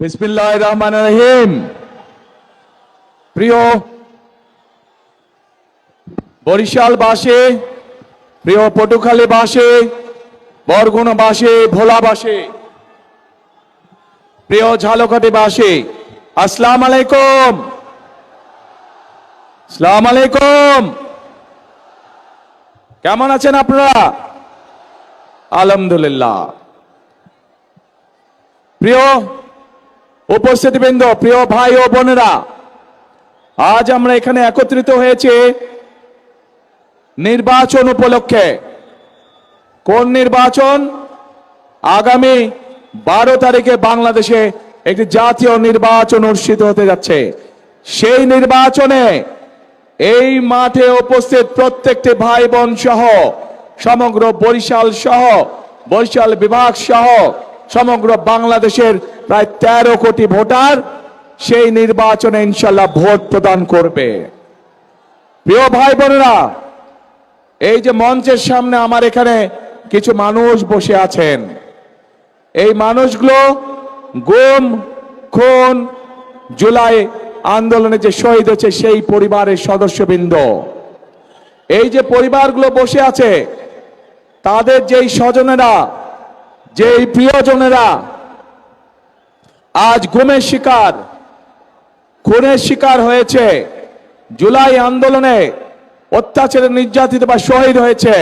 বিসমিল্লাহ রহমান রহিম। প্রিয় বরিশাল বাসে প্রিয় পটুখালী বাসে বরগুনা বাসে ভোলা বাসে প্রিয় ঝালকাঠি বাসে আসসালাম আলাইকুম। আসসালাম আলাইকুম। কেমন আছেন আপনারা? আলহামদুলিল্লাহ। প্রিয় উপস্থিতিবৃন্দ, প্রিয় ভাই ও বোনেরা, আজ আমরা এখানে একত্রিত হয়েছে নির্বাচন উপলক্ষে। কোন নির্বাচন? আগামী বারো তারিখে বাংলাদেশে একটি জাতীয় নির্বাচন অনুষ্ঠিত হতে যাচ্ছে। সেই নির্বাচনে এই মাঠে উপস্থিত প্রত্যেকটি ভাই বোন সহ, সমগ্র বরিশাল সহ, বরিশাল বিভাগ সহ সমগ্র বাংলাদেশের প্রায় তেরো কোটি ভোটার সেই নির্বাচনে ইনশাল্লাহ ভোট প্রদান করবে। প্রিয় ভাই বোনেরা, এই যে মঞ্চের সামনে আমার এখানে কিছু মানুষ বসে আছেন, এই মানুষগুলো গুম, খুন, জুলাই আন্দোলনে যে শহীদ হয়েছে সেই পরিবারের সদস্যবৃন্দ, এই যে পরিবারগুলো বসে আছে, তাদের যেই স্বজনেরা যেই প্রিয়জনেরা আজ গুমের শিকার, খুনের শিকার হয়েছে, জুলাই আন্দোলনে অত্যাচারে নির্যাতিত বা শহীদ হয়েছে,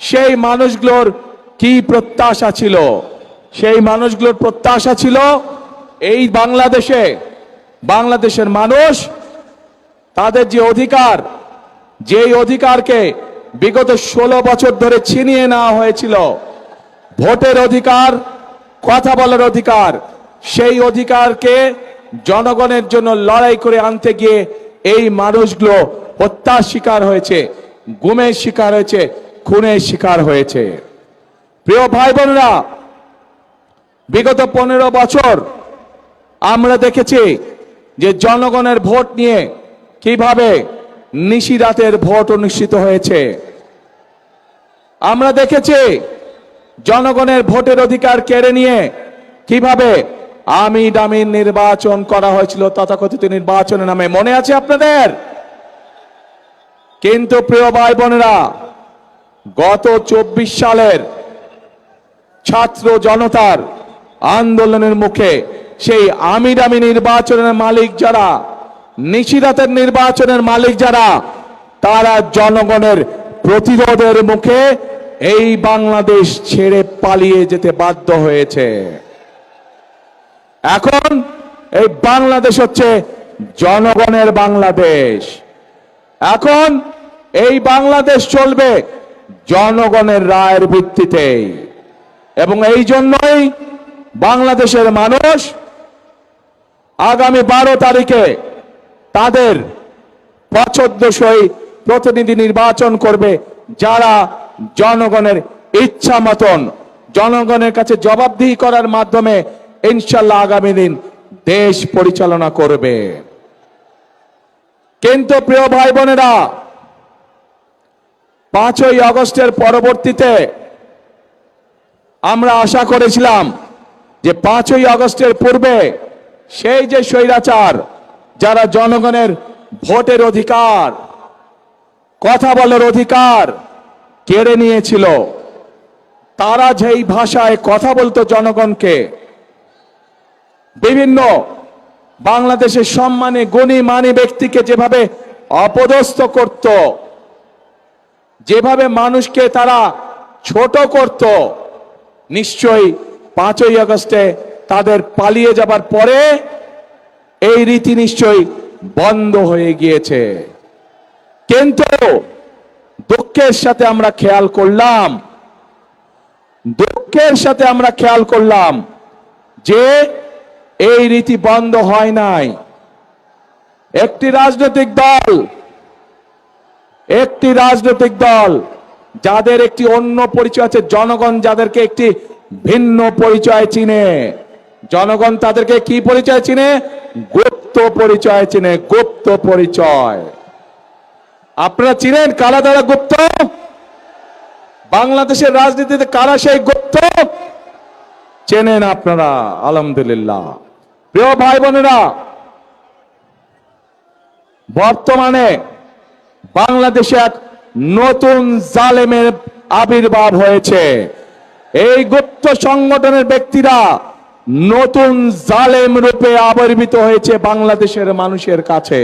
সেই মানুষগুলোর কি প্রত্যাশা ছিল? সেই মানুষগুলোর প্রত্যাশা ছিল, এই বাংলাদেশে বাংলাদেশের মানুষ তাদের যে অধিকার, যেই অধিকারকে বিগত ষোলো বছর ধরে ছিনিয়ে নেওয়া হয়েছিল ভোটের অধিকার, কথা বলার অধিকার, সেই অধিকারকে জনগণের জন্য লড়াই করে আনতে গিয়ে এই মানুষগুলো হত্যার শিকার হয়েছে, গুমের শিকার হয়েছে, খুনের শিকার হয়েছে। প্রিয় ভাই বোনেরা বিগত পনেরো বছর আমরা দেখেছি যে জনগণের ভোট নিয়ে কীভাবে নিশিরাতের ভোট অনুষ্ঠিত হয়েছে। আমরা দেখেছি জনগণের ভোটের অধিকার কেড়ে নিয়ে কীভাবে আমি ডামির নির্বাচন করা হয়েছিল তথাকথিত নির্বাচনের নামে মনে আছে আপনাদের? কিন্তু প্রিয় ভাই বোনেরা গত চব্বিশ সালের ছাত্র জনতার আন্দোলনের মুখে সেই আমি ডামি নির্বাচনের মালিক যারা, নিশিরাতের নির্বাচনের মালিক যারা, তারা জনগণের প্রতিরোধের মুখে এই বাংলাদেশ ছেড়ে পালিয়ে যেতে বাধ্য হয়েছে। এখন এই বাংলাদেশ হচ্ছে জনগণের বাংলাদেশ। এখন এই বাংলাদেশ চলবে জনগণের রায়ের ভিত্তিতে। এবং এই জন্যই বাংলাদেশের মানুষ আগামী বারো তারিখে তাদের পছন্দসই প্রতিনিধি নির্বাচন করবে, যারা জনগণের ইচ্ছা মতন, জনগণের কাছে জবাবদিহি করার মাধ্যমে ইনশাল্লাহ আগামী দিন দেশ পরিচালনা করবে। কিন্তু প্রিয় ভাই বোনেরা, পাঁচই আগস্টের পরবর্তীতে আমরা আশা করেছিলাম যে পাঁচই আগস্টের পূর্বে সেই যে স্বৈরাচার, যারা জনগণের ভোটের অধিকার, কথা বলার অধিকার কেড়ে নিয়েছিল। তারা যেই ভাষায় কথা বলতো জনগণকে, বিভিন্ন বাংলাদেশের সম্মানে, গণী মানি ব্যক্তিকে যেভাবে অপদস্থ করত, যেভাবে মানুষকে তারা ছোট করত, নিশ্চয়ই পাঁচই আগস্টে তাদের পালিয়ে যাবার পরে এই রীতি নিশ্চয়ই বন্ধ হয়ে গিয়েছে। কিন্তু দুঃখের সাথে আমরা খেয়াল করলাম। দুঃখের সাথে আমরা খেয়াল করলাম যে এই রীতি বন্ধ হয় নাই। একটি রাজনৈতিক দল, একটি রাজনৈতিক দল যাদের একটি অন্য পরিচয় আছে, জনগণ যাদেরকে একটি ভিন্ন পরিচয় চিনে। জনগণ তাদেরকে কি পরিচয় চিনে? গুপ্ত পরিচয় চিনে, গুপ্ত পরিচয়। আপনারা চিনেন কারা দ্বারা গুপ্ত? বাংলাদেশের রাজনীতিতে কারা সেই গুপ্ত? চেনেন আপনারা, আলহামদুলিল্লাহ। প্রিয় ভাই বোনেরা, বর্তমানে বাংলাদেশে এক নতুন জালেমের আবির্ভাব হয়েছে। এই গুপ্ত সংগঠনের ব্যক্তিরা নতুন জালেম রূপে আবির্ভূত হয়েছে বাংলাদেশের মানুষের কাছে।